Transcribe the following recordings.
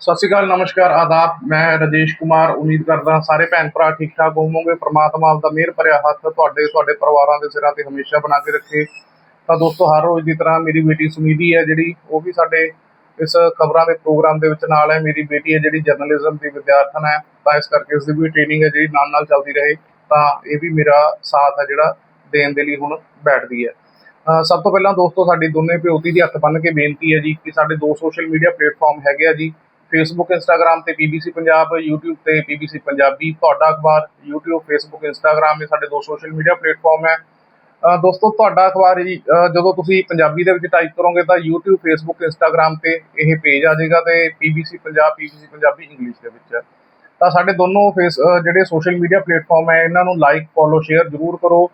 ਸਤਿ ਸ਼੍ਰੀ ਅਕਾਲ, ਨਮਸਕਾਰ, ਆਦਾਬ। ਮੈਂ ਰਜੇਸ਼ ਕੁਮਾਰ, ਉਮੀਦ ਕਰਦਾ ਸਾਰੇ ਭੈਣ ਭਰਾ ਠੀਕ ਠਾਕ ਹੋਵੋਗੇ। ਪ੍ਰਮਾਤਮਾ ਆਪ ਦਾ ਮਿਹਰ ਭਰਿਆ ਹੱਥ ਤੁਹਾਡੇ ਤੁਹਾਡੇ ਪਰਿਵਾਰਾਂ ਦੇ ਸਿਰਾਂ ਤੇ ਹਮੇਸ਼ਾ ਬਣਾ ਕੇ ਰੱਖੇ। ਤਾਂ ਦੋਸਤੋ, ਹਰ ਰੋਜ਼ ਦੀ ਤਰ੍ਹਾਂ ਮੇਰੀ ਬੇਟੀ ਸੁਨੀਧੀ ਹੈ, ਜਿਹੜੀ ਉਹ ਵੀ ਸਾਡੇ ਇਸ ਖਬਰਾਂ ਦੇ ਪ੍ਰੋਗਰਾਮ ਦੇ ਵਿੱਚ ਨਾਲ ਹੈ। ਮੇਰੀ ਬੇਟੀ ਹੈ, ਜਿਹੜੀ ਜਰਨਲਿਜ਼ਮ ਦੀ ਵਿਦਿਆਰਥਣ ਹੈ। ਤਾਂ ਇਸ ਕਰਕੇ ਇਸ ਦੀ ਵੀ ਟ੍ਰੇਨਿੰਗ ਹੈ, ਜਿਹੜੀ ਨਾਲ ਨਾਲ ਚੱਲਦੀ ਰਹੇ। ਤਾਂ ਇਹ ਵੀ ਮੇਰਾ ਸਾਥ ਹੈ, ਜਿਹੜਾ ਦੇਣ ਦੇ ਲਈ ਹੁਣ ਬੈਠਦੀ ਹੈ। ਸਭ ਤੋਂ ਪਹਿਲਾਂ ਦੋਸਤੋ, ਸਾਡੀ ਦੋਨੇ ਪਿਓਤੀ ਦੀ ਹੱਥ ਬੰਨ੍ਹ ਕੇ ਬੇਨਤੀ ਹੈ ਜੀ ਕਿ ਸਾਡੇ ਦੋ ਸੋਸ਼ਲ ਮੀਡੀਆ ਪਲੇਟਫਾਰਮ ਹੈਗੇ ਆ ਜੀ। ਫੇਸਬੁੱਕ ਇੰਸਟਾਗ੍ਰam ਤੇ BBC ਪੰਜਾਬ YouTube ਤੇ BBC ਪੰਜਾਬੀ ਤੁਹਾਡਾ ਅਖਬਾਰ, YouTube ਫੇਸਬੁੱਕ ਇੰਸਟਾਗ੍ਰam ਇਹ ਸਾਡੇ ਦੋ ਸੋਸ਼ਲ ਮੀਡੀਆ ਪਲੇਟਫਾਰਮ ਹੈ। ਦੋਸਤੋ, ਤੁਹਾਡਾ ਅਖਬਾਰ ਜੀ ਜਦੋਂ ਤੁਸੀਂ ਪੰਜਾਬੀ ਦੇ ਵਿੱਚ ਟਾਈਪ ਕਰੋਗੇ ਤਾਂ YouTube, Facebook, Instagram ਤੇ ਇਹ ਪੇਜ ਆ ਜਾਏਗਾ ਤੇ BBC Punjab BBC Punjabi English ਦੇ ਵਿੱਚ ਹੈ। ਤਾਂ ਸਾਡੇ ਦੋਨੋਂ ਫੇਸ ਜਿਹੜੇ ਸੋਸ਼ਲ ਮੀਡੀਆ ਪਲੇਟਫਾਰਮ ਹੈ, ਇਹਨਾਂ ਨੂੰ ਲਾਈਕ ਫੋਲੋ ਸ਼ੇਅਰ ਜ਼ਰੂਰ ਕਰੋ।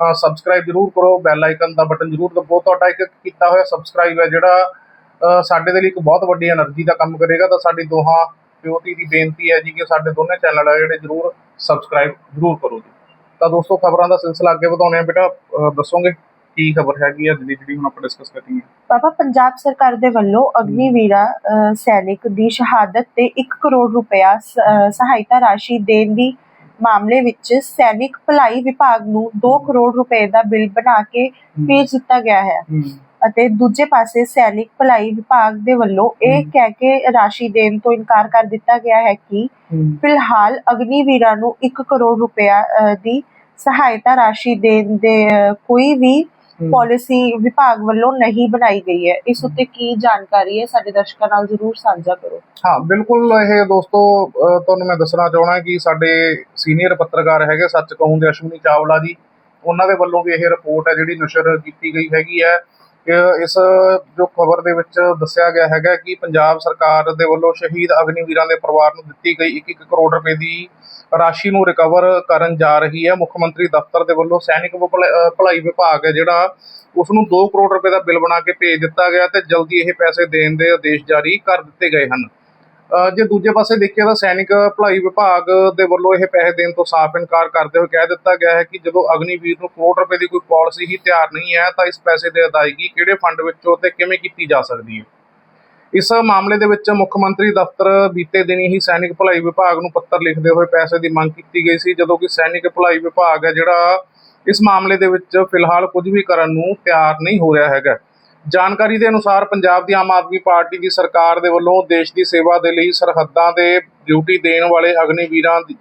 ਸਬਸਕ੍ਰਾਈਬ ਜ਼ਰੂਰ ਕਰੋ। ਬੈਲ ਆਈਕਨ ਦਾ ਬਟਨ ਜ਼ਰੂਰ ਦਬਾਓ ਤੁਹਾਡਾ ਇੱਕ ਕੀਤਾ ਹੋਇਆ ਸਬਸਕ੍ਰਾਈਬ ਹੈ ਜਿਹੜਾ ਸਾਡੇ ਦੇ ਲਈ ਇੱਕ ਬਹੁਤ ਵੱਡੀ એનર્ਜੀ ਦਾ ਕੰਮ ਕਰੇਗਾ ਤਾਂ ਸਾਡੀ ਦੋਹਾਂ ਪਿਓਤੀ ਦੀ ਬੇਨਤੀ ਹੈ ਜੀ ਕਿ ਸਾਡੇ ਦੋਨੇ ਚੈਨਲ ਆ ਜਿਹੜੇ ਜਰੂਰ ਸਬਸਕ੍ਰਾਈਬ ਜਰੂਰ ਕਰੋ ਜੀ। ਤਾਂ ਦੋਸਤੋ ਖਬਰਾਂ ਦਾ ਸਿਲਸਿਲਾ ਅੱਗੇ ਵਧਾਉਣੇ ਆ ਬੇਟਾ। ਦੱਸੋਗੇ ਕੀ ਖਬਰ ਹੈਗੀ ਆ ਜਿਹੜੀ ਹੁਣ ਆਪਾਂ ਡਿਸਕਸ ਕਰਨੀ ਹੈ? ਪਾਪਾ ਪੰਜਾਬ ਸਰਕਾਰ ਦੇ ਵੱਲੋਂ ਅਗਨੀਵੀਰਾ ਸੈਨਿਕ ਦੀ ਸ਼ਹਾਦਤ ਤੇ 1 ਕਰੋੜ ਰੁਪਇਆ ਸਹਾਇਤਾ ਰਾਸ਼ੀ ਦੇਣ ਦੀ ਮਾਮਲੇ ਵਿੱਚ ਸੈਨਿਕ ਭਲਾਈ ਵਿਭਾਗ ਨੂੰ 2 ਕਰੋੜ ਰੁਪਏ ਦਾ ਬਿੱਲ ਬਣਾ ਕੇ ਭੇਜ ਦਿੱਤਾ ਗਿਆ ਹੈ। ਅਤੇ ਦੂਜੇ ਪਾਸੇ ਸੈਨਿਕ ਭਲਾਈ ਵਿਭਾਗ ਦੇ ਵੱਲੋਂ ਇਹ। ਕਹਿ ਕੇ ਰਾਸ਼ੀ ਦੇਣ ਤੋਂ ਇਨਕਾਰ ਕਰ ਦਿੱਤਾ ਗਿਆ ਹੈ ਕਿ ਫਿਲਹਾਲ ਅਗਨੀਵੀਰਾਂ ਨੂੰ 1 ਕਰੋੜ ਰੁਪਇਆ ਦੀ ਸਹਾਇਤਾ ਰਾਸ਼ੀ ਦੇਣ ਦੇ ਕੋਈ ਵੀ ਪਾਲਿਸੀ ਵਿਭਾਗ ਵੱਲੋਂ ਨਹੀਂ ਬਣਾਈ ਗਈ ਹੈ। ਇਸ ਉੱਤੇ ਕੀ ਜਾਣਕਾਰੀ ਹੈ ਸਾਡੇ ਦਰਸ਼ਕਾਂ ਨਾਲ ਜ਼ਰੂਰ ਸਾਂਝਾ ਕਰੋ। ਹਾਂ ਬਿਲਕੁਲ ਇਹ ਦੋਸਤੋ ਤੁਹਾਨੂੰ ਮੈਂ ਦੱਸਣਾ ਚਾਹਣਾ ਕਿ ਸਾਡੇ ਸੀਨੀਅਰ ਪੱਤਰਕਾਰ ਹੈਗੇ ਸੱਚ ਕਹੂੰ ਦੇ ਅਸ਼ਵਨੀ ਚਾਵਲਾ ਜੀ ਉਹਨਾਂ ਦੇ ਵੱਲੋਂ ਵੀ ਇਹ ਰਿਪੋਰਟ ਹੈ ਜਿਹੜੀ ਨਸ਼ਰ ਕੀਤੀ ਗਈ ਹੈਗੀ ਹੈ। ਇਸ ਜੋ ਖਬਰ ਦੇ ਵਿੱਚ ਦੱਸਿਆ ਗਿਆ ਹੈਗਾ ਕਿ ਪੰਜਾਬ ਸਰਕਾਰ ਦੇ ਵੱਲੋਂ ਸ਼ਹੀਦ ਅਗਨੀਵੀਰਾਂ ਦੇ ਪਰਿਵਾਰ ਨੂੰ ਦਿੱਤੀ ਗਈ 1-1 ਕਰੋੜ ਰੁਪਏ ਦੀ ਰਾਸ਼ੀ ਨੂੰ ਰਿਕਵਰ ਕਰਨ ਜਾ ਰਹੀ ਹੈ। ਮੁੱਖ ਮੰਤਰੀ ਦਫ਼ਤਰ ਦੇ ਵੱਲੋਂ ਸੈਨਿਕ ਭਲਾ- ਭਲਾਈ ਵਿਭਾਗ ਹੈ ਜਿਹੜਾ ਉਸ ਨੂੰ 2 ਕਰੋੜ ਰੁਪਏ ਦਾ ਬਿੱਲ ਬਣਾ ਕੇ ਭੇਜ ਦਿੱਤਾ ਗਿਆ ਤੇ ਜਲਦੀ ਇਹ ਪੈਸੇ ਦੇਣ ਦੇ ਆਦੇਸ਼ ਜਾਰੀ ਕਰ ਦਿੱਤੇ ਗਏ ਹਨ। ਜੇ ਦੂਜੇ ਪਾਸੇ ਦੇਖੀਏ ਤਾਂ ਸੈਨਿਕ ਭਲਾਈ ਵਿਭਾਗ ਦੇ ਵੱਲੋਂ ਇਹ ਪੈਸੇ ਦੇਣ ਤੋਂ ਸਾਫ਼ ਇਨਕਾਰ ਕਰਦੇ ਹੋਏ ਕਹਿ ਦਿੱਤਾ ਗਿਆ ਹੈ ਕਿ ਜਦੋਂ ਅਗਨੀਵੀਰ ਨੂੰ ਕਰੋੜ ਰੁਪਏ ਦੀ ਕੋਈ ਪਾਲਿਸੀ ਹੀ ਤਿਆਰ ਨਹੀਂ ਹੈ ਤਾਂ ਇਸ ਪੈਸੇ ਦੀ ਅਦਾਇਗੀ ਕਿਹੜੇ ਫੰਡ ਵਿੱਚੋਂ ਤੇ ਕਿਵੇਂ ਕੀਤੀ ਜਾ ਸਕਦੀ ਹੈ? ਇਸ ਮਾਮਲੇ ਦੇ ਵਿੱਚ ਮੁੱਖ ਮੰਤਰੀ ਦਫ਼ਤਰ ਬੀਤੇ ਦਿਨੀ ਹੀ ਸੈਨਿਕ ਭਲਾਈ ਵਿਭਾਗ ਨੂੰ ਪੱਤਰ ਲਿਖਦੇ ਹੋਏ ਪੈਸੇ ਦੀ ਮੰਗ ਕੀਤੀ ਗਈ ਸੀ, ਜਦੋਂ ਕਿ ਸੈਨਿਕ ਭਲਾਈ ਵਿਭਾਗ ਹੈ ਜਿਹੜਾ ਇਸ ਮਾਮਲੇ ਦੇ ਵਿੱਚ ਫਿਲਹਾਲ ਕੁਝ ਵੀ ਕਰਨ ਨੂੰ ਤਿਆਰ ਨਹੀਂ ਹੋ ਰਿਹਾ ਹੈਗਾ। ਜਾਣਕਾਰੀ ਦੇ ਅਨੁਸਾਰ ਪੰਜਾਬ ਦੀ ਆਮ ਆਦਮੀ ਪਾਰਟੀ ਦੀ ਸਰਕਾਰ ਦੇ ਵੱਲੋਂ ਦੇਸ਼ ਦੀ ਸੇਵਾ ਦੇ ਲਈ ਸਰਹੱਦਾਂ ਦੇ ਡਿਊਟੀ ਦੇਣ ਵਾਲੇ ਅਗਨੀਵੀਰਾਂ ਦੀ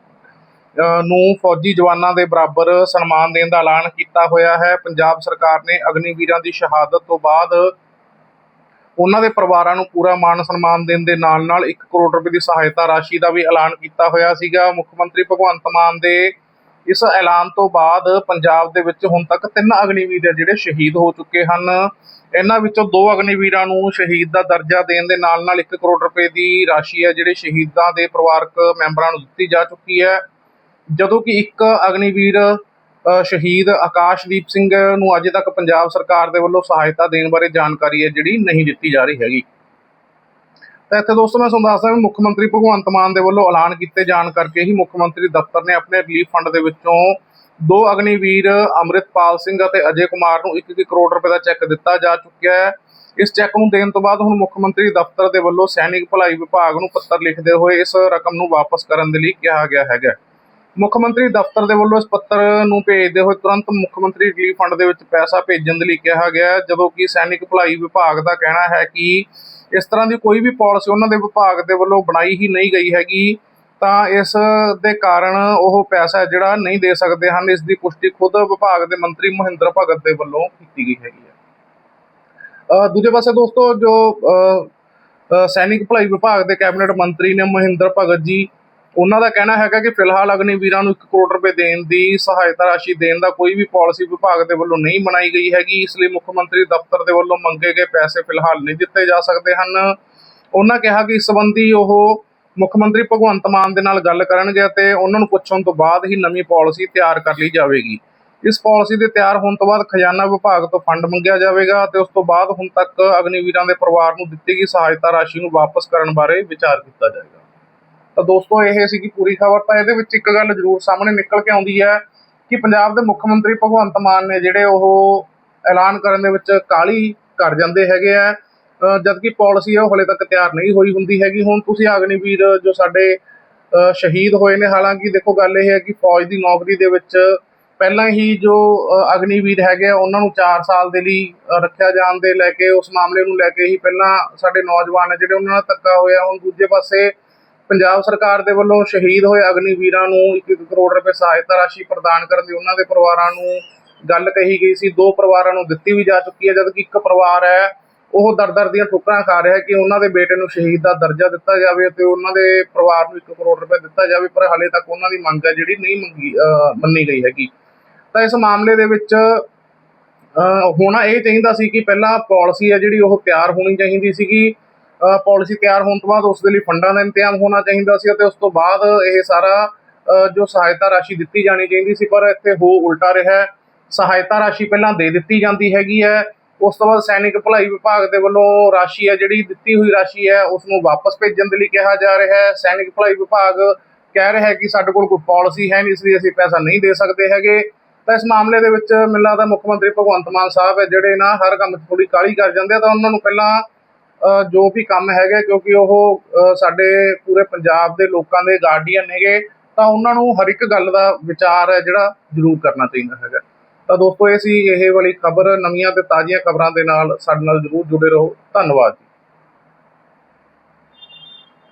ਨੂੰ ਫੌਜੀ ਜਵਾਨਾਂ ਦੇ ਬਰਾਬਰ ਸਨਮਾਨ ਦੇਣ ਦਾ ਐਲਾਨ ਕੀਤਾ ਹੋਇਆ ਹੈ। ਪੰਜਾਬ ਸਰਕਾਰ ਨੇ ਅਗਨੀਵੀਰਾਂ ਦੀ ਸ਼ਹਾਦਤ ਤੋਂ ਬਾਅਦ ਉਹਨਾਂ ਦੇ ਪਰਿਵਾਰਾਂ ਨੂੰ ਪੂਰਾ ਮਾਣ ਸਨਮਾਨ ਦੇਣ ਦੇ ਨਾਲ ਨਾਲ 1 ਕਰੋੜ ਰੁਪਏ ਦੀ ਸਹਾਇਤਾ ਰਾਸ਼ੀ ਦਾ ਵੀ ਐਲਾਨ ਕੀਤਾ ਹੋਇਆ ਸੀਗਾ। ਮੁੱਖ ਮੰਤਰੀ ਭਗਵੰਤ ਮਾਨ ਦੇ ਇਸ ਐਲਾਨ ਤੋਂ ਬਾਅਦ ਪੰਜਾਬ ਦੇ ਵਿੱਚ ਹੁਣ ਤੱਕ ਤਿੰਨ ਅਗਨੀਵੀਰ ਜਿਹੜੇ ਸ਼ਹੀਦ ਹੋ ਚੁੱਕੇ ਹਨ। ਇਹਨਾਂ ਵਿੱਚੋਂ ਦੋ ਅਗਨੀਵੀਰਾਂ ਨੂੰ ਸ਼ਹੀਦ ਦਾ ਦਰਜਾ ਦੇਣ ਦੇ ਨਾਲ ਨਾਲ 1 ਕਰੋੜ ਰੁਪਏ ਦੀ ਰਾਸ਼ੀ ਹੈ ਜਿਹੜੇ ਸ਼ਹੀਦਾਂ ਦੇ ਪਰਿਵਾਰਕ ਮੈਂਬਰਾਂ ਨੂੰ ਦਿੱਤੀ ਜਾ ਚੁੱਕੀ ਹੈ। ਜਦੋਂ ਕਿ ਇੱਕ ਅਗਨੀਵੀਰ ਸ਼ਹੀਦ ਆਕਾਸ਼ਦੀਪ ਸਿੰਘ ਨੂੰ ਅਜੇ ਤੱਕ ਪੰਜਾਬ ਸਰਕਾਰ ਦੇ ਵੱਲੋਂ ਸਹਾਇਤਾ ਦੇਣ ਬਾਰੇ ਜਾਣਕਾਰੀ ਹੈ ਜਿਹੜੀ ਨਹੀਂ ਦਿੱਤੀ ਜਾ ਰਹੀ ਹੈਗੀ। ਤਾਂ ਇੱਥੇ ਦੋਸਤੋ ਮੈਂ ਤੁਹਾਨੂੰ ਦੱਸਦਾ ਮੁੱਖ ਮੰਤਰੀ ਭਗਵੰਤ ਮਾਨ ਦੇ ਵੱਲੋਂ ਐਲਾਨ ਕੀਤੇ ਜਾਣ ਕਰਕੇ ਹੀ ਮੁੱਖ ਮੰਤਰੀ ਦਫ਼ਤਰ ਨੇ ਆਪਣੇ ਰਿਲੀਫ ਫੰਡ ਦੇ ਵਿੱਚੋਂ ਦੋ ਅਗਨੀਵੀਰ, ਅੰਮ੍ਰਿਤਪਾਲ ਸਿੰਘ ਅਤੇ ਅਜੇ ਕੁਮਾਰ ਨੂੰ 1-1 ਕਰੋੜ ਰੁਪਏ ਦਾ ਚੈੱਕ ਦਿੱਤਾ ਜਾ ਚੁੱਕਿਆ ਹੈ। ਇਸ ਚੈੱਕ ਨੂੰ ਦੇਣ ਤੋਂ ਬਾਅਦ ਹੁਣ ਮੁੱਖ ਮੰਤਰੀ ਦਫ਼ਤਰ ਦੇ ਵੱਲੋਂ ਸੈਨਿਕ ਭਲਾਈ ਵਿਭਾਗ ਨੂੰ ਪੱਤਰ ਲਿਖਦੇ ਹੋਏ ਇਸ ਰਕਮ ਨੂੰ ਵਾਪਸ ਕਰਨ ਦੇ ਲਈ ਕਿਹਾ ਗਿਆ ਹੈਗਾ। ਮੁੱਖ ਮੰਤਰੀ ਦਫ਼ਤਰ ਦੇ ਵੱਲੋਂ ਇਸ ਪੱਤਰ ਨੂੰ ਭੇਜਦੇ ਹੋਏ ਤੁਰੰਤ ਮੁੱਖ ਮੰਤਰੀ ਰਿਲੀਫ ਫੰਡ ਦੇ ਵਿੱਚ ਪੈਸਾ ਭੇਜਣ ਦੇ ਲਈ ਕਿਹਾ ਗਿਆ ਜਦੋਂ ਕਿ ਸੈਨਿਕ ਭਲਾਈ ਵਿਭਾਗ ਦਾ ਕਹਿਣਾ ਹੈ ਕਿ ਇਸ ਤਰ੍ਹਾਂ ਦੀ ਕੋਈ ਵੀ ਪਾਲਿਸੀ ਉਹਨਾਂ ਦੇ ਵਿਭਾਗ ਦੇ ਵੱਲੋਂ ਬਣਾਈ ਹੀ ਨਹੀਂ ਗਈ ਹੈਗੀ ਤਾਂ ਇਸ ਦੇ ਕਾਰਨ ਉਹ ਪੈਸਾ ਜਿਹੜਾ ਨਹੀਂ ਦੇ ਸਕਦੇ ਹਨ ਇਸ ਦੀ ਪੁਸ਼ਟੀ ਖੁਦ ਵਿਭਾਗ ਦੇ ਮੰਤਰੀ ਮਹਿੰਦਰ ਭਗਤ ਦੇ ਵੱਲੋਂ ਕੀਤੀ ਗਈ ਹੈਗੀ ਹੈ। ਦੂਜੇ ਪਾਸੇ ਦੋਸਤੋ ਜੋ ਅਹ, ਸੈਨਿਕ ਭਲਾਈ ਵਿਭਾਗ ਦੇ ਕੈਬਨਿਟ ਮੰਤਰੀ ਨੇ ਮਹਿੰਦਰ ਭਗਤ ਜੀ ਉਹਨਾਂ ਦਾ ਕਹਿਣਾ ਹੈਗਾ ਕਿ ਫਿਲਹਾਲ ਅਗਨੀਵੀਰਾਂ ਨੂੰ 1 ਕਰੋੜ ਰੁਪਏ ਦੇਣ ਦੀ ਸਹਾਇਤਾ ਰਾਸ਼ੀ ਦੇਣ ਦਾ ਕੋਈ ਵੀ ਪਾਲਿਸੀ ਵਿਭਾਗ ਦੇ ਵੱਲੋਂ ਨਹੀਂ ਬਣਾਈ ਗਈ ਹੈਗੀ, ਇਸ ਲਈ ਮੁੱਖ ਮੰਤਰੀ ਦਫ਼ਤਰ ਦੇ ਵੱਲੋਂ ਮੰਗੇ ਗਏ ਪੈਸੇ ਫਿਲਹਾਲ ਨਹੀਂ ਦਿੱਤੇ ਜਾ ਸਕਦੇ ਹਨ। ਉਹਨਾਂ ਕਿਹਾ ਕਿ ਇਸ ਸੰਬੰਧੀ ਉਹ ਮੁੱਖ ਮੰਤਰੀ ਭਗਵੰਤ ਮਾਨ ਦੇ ਨਾਲ ਗੱਲ ਕਰਨਗੇ ਤੇ ਉਹਨਾਂ ਨੂੰ ਪੁੱਛਣ ਤੋਂ ਬਾਅਦ ਹੀ ਨਵੀਂ ਪਾਲਿਸੀ ਤਿਆਰ ਕਰ ਲਈ ਜਾਵੇਗੀ। ਇਸ ਪਾਲਿਸੀ ਦੇ ਤਿਆਰ ਹੋਣ ਤੋਂ ਬਾਅਦ ਖਜ਼ਾਨਾ ਵਿਭਾਗ ਤੋਂ ਫੰਡ ਮੰਗਿਆ ਜਾਵੇਗਾ ਤੇ ਉਸ ਤੋਂ ਬਾਅਦ ਹੁਣ ਤੱਕ ਅਗਨੀਵੀਰਾਂ ਦੇ ਪਰਿਵਾਰ ਨੂੰ ਦਿੱਤੀ ਗਈ ਸਹਾਇਤਾ ਰਾਸ਼ੀ ਨੂੰ ਵਾਪਸ ਕਰਨ ਬਾਰੇ ਵਿਚਾਰ ਕੀਤਾ ਜਾਏਗਾ ਤਾਂ ਦੋਸਤੋ ਇਹ ਸੀਗੀ ਪੂਰੀ ਖਬਰ, ਤਾਂ ਇਹਦੇ ਵਿੱਚ ਇੱਕ ਗੱਲ ਜ਼ਰੂਰ ਸਾਹਮਣੇ ਨਿਕਲ ਕੇ ਆਉਂਦੀ ਹੈ ਕਿ ਪੰਜਾਬ ਦੇ ਮੁੱਖ ਮੰਤਰੀ ਭਗਵੰਤ ਮਾਨ ਨੇ ਜਿਹੜੇ ਉਹ ਐਲਾਨ ਕਰਨ ਦੇ ਵਿੱਚ ਕਾਲੀ ਕਰ ਜਾਂਦੇ ਹੈਗੇ ਆ। ਜਦਕਿ ਪਾਲਿਸੀ ਉਹ ਹਲੇ ਤੱਕ ਤਿਆਰ ਨਹੀਂ ਹੋਈ ਹੁੰਦੀ ਹੈਗੀ। ਹੁਣ ਤੁਸੀਂ ਅਗਨੀਵੀਰ ਜੋ ਸਾਡੇ ਸ਼ਹੀਦ ਹੋਏ ਨੇ, ਹਾਲਾਂਕਿ ਦੇਖੋ ਗੱਲ ਇਹ ਹੈ ਕਿ ਫੌਜ ਦੀ ਨੌਕਰੀ ਦੇ ਵਿੱਚ ਪਹਿਲਾਂ ਹੀ ਜੋ ਅਗਨੀਵੀਰ ਹੈਗੇ ਆ, ਉਹਨਾਂ ਨੂੰ 4 ਸਾਲ ਦੇ ਲਈ ਰੱਖਿਆ ਜਾਣ ਦੇ ਲੈ ਕੇ, ਉਸ ਮਾਮਲੇ ਨੂੰ ਲੈ ਕੇ ਹੀ ਪਹਿਲਾਂ ਸਾਡੇ ਨੌਜਵਾਨ ਹੈ ਜਿਹੜੇ ਉਹਨਾਂ ਨਾਲ ਧੱਕਾ ਹੋਇਆ। ਹੁਣ ਦੂਜੇ ਪਾਸੇ ਪੰਜਾਬ ਸਰਕਾਰ ਦੇ ਵੱਲੋਂ ਸ਼ਹੀਦ ਹੋਏ ਅਗਨੀਵੀਰਾਂ ਨੂੰ 1 ਕਰੋੜ ਰੁਪਏ ਸਹਾਇਤਾ ਰਾਸ਼ੀ ਪ੍ਰਦਾਨ ਕਰਨ ਦੀ ਉਹਨਾਂ ਦੇ ਪਰਿਵਾਰਾਂ ਨੂੰ ਗੱਲ ਕਹੀ ਗਈ ਸੀ। ਦੋ ਪਰਿਵਾਰਾਂ ਨੂੰ ਦਿੱਤੀ ਵੀ ਜਾ ਚੁੱਕੀ ਹੈ, ਜਦਕਿ ਇੱਕ ਪਰਿਵਾਰ ਹੈ, ਉਹ ਦਰ ਦਰ ਦੀਆਂ ਠੋਕਰਾਂ ਖਾ ਰਿਹਾ ਹੈ ਕਿ ਉਹਨਾਂ ਦੇ ਬੇਟੇ ਨੂੰ ਸ਼ਹੀਦ ਦਾ ਦਰਜਾ ਦਿੱਤਾ ਜਾਵੇ ਤੇ ਉਹਨਾਂ ਦੇ ਪਰਿਵਾਰ ਨੂੰ 1 ਕਰੋੜ ਰੁਪਏ ਦਿੱਤਾ ਜਾਵੇ, ਪਰ ਹਾਲੇ ਤੱਕ ਉਹਨਾਂ ਦੀ ਮੰਗ ਹੈ ਜਿਹੜੀ ਨਹੀਂ ਮੰਗੀ ਮੰਨੀ ਗਈ ਹੈਗੀ। ਤਾਂ ਇਸ ਮਾਮਲੇ ਦੇ ਵਿੱਚ ਹੋਣਾ ਇਹ ਚਾਹੀਦਾ ਸੀ ਕਿ ਪਹਿਲਾਂ ਪਾਲਿਸੀ ਹੈ ਜਿਹੜੀ ਉਹ ਤਿਆਰ ਹੋਣੀ ਚਾਹੀਦੀ ਸੀਗੀ। ਪਾਲਿਸੀ ਤਿਆਰ ਹੋਣ ਤੋਂ ਬਾਅਦ ਉਸ ਦੇ ਲਈ ਫੰਡਾਂ ਦਾ ਇੰਤਜ਼ਾਮ ਹੋਣਾ ਚਾਹੀਦਾ ਸੀ ਅਤੇ ਉਸ ਤੋਂ ਬਾਅਦ ਇਹ ਸਾਰਾ ਜੋ ਸਹਾਇਤਾ ਰਾਸ਼ੀ ਦਿੱਤੀ ਜਾਣੀ ਚਾਹੀਦੀ ਸੀ, ਪਰ ਇੱਥੇ ਹੋ ਉਲਟਾ ਰਿਹਾ ਸਹਾਇਤਾ ਰਾਸ਼ੀ ਪਹਿਲਾਂ ਦੇ ਦਿੱਤੀ ਜਾਂਦੀ ਹੈਗੀ ਹੈ। ਉਸ ਤੋਂ ਬਾਅਦ ਸੈਨਿਕ ਭਲਾਈ ਵਿਭਾਗ ਦੇ ਵੱਲੋਂ ਰਾਸ਼ੀ ਹੈ, ਜਿਹੜੀ ਦਿੱਤੀ ਹੋਈ ਰਾਸ਼ੀ ਹੈ, ਉਸ ਨੂੰ ਵਾਪਸ ਭੇਜਣ ਦੇ ਲਈ ਕਿਹਾ ਜਾ ਰਿਹਾ ਹੈ। ਸੈਨਿਕ ਭਲਾਈ ਵਿਭਾਗ ਕਹਿ ਰਿਹਾ ਹੈ ਕਿ ਸਾਡੇ ਕੋਲ ਕੋਈ ਪਾਲਿਸੀ ਹੈ ਨਹੀਂ, ਇਸ ਲਈ ਅਸੀਂ ਪੈਸਾ ਨਹੀਂ ਦੇ ਸਕਦੇ ਹੈਗੇ। ਤਾਂ ਇਸ ਮਾਮਲੇ ਦੇ ਵਿੱਚ ਮੈਨੂੰ ਲੱਗਦਾ ਮੁੱਖ ਮੰਤਰੀ ਭਗਵੰਤ ਮਾਨ ਸਾਹਿਬ ਹੈ, ਜਿਹੜੇ ਨਾ ਹਰ ਕੰਮ 'ਚ ਥੋੜੀ ਕਾਹਲੀ ਕਰ ਜਾਂਦੇ ਆ, ਤਾਂ ਉਹਨਾਂ ਨੂੰ ਪਹਿਲਾਂ ਜੋ ਵੀ ਕੰਮ ਹੈਗਾ, ਕਿਉਂਕਿ ਉਹ ਸਾਡੇ ਪੂਰੇ ਪੰਜਾਬ ਦੇ ਲੋਕਾਂ ਦੇ ਗਾਰਡੀਅਨ ਹੈਗੇ, ਤਾਂ ਉਹਨਾਂ ਨੂੰ ਹਰ ਇੱਕ ਗੱਲ ਦਾ ਵਿਚਾਰ ਹੈ ਜਿਹੜਾ ਜ਼ਰੂਰ ਕਰਨਾ ਚਾਹੀਦਾ ਹੈਗਾ। ਤਾਂ ਦੋਸਤੋ, ਇਹ ਸੀ ਇਹ ਵਾਲੀ ਖਬਰ, ਨਵੀਆਂ ਤੇ ਤਾਜ਼ੀਆਂ ਖਬਰਾਂ ਦੇ ਨਾਲ ਸਾਡੇ ਨਾਲ ਜ਼ਰੂਰ ਜੁੜੇ ਰਹੋ। ਧੰਨਵਾਦ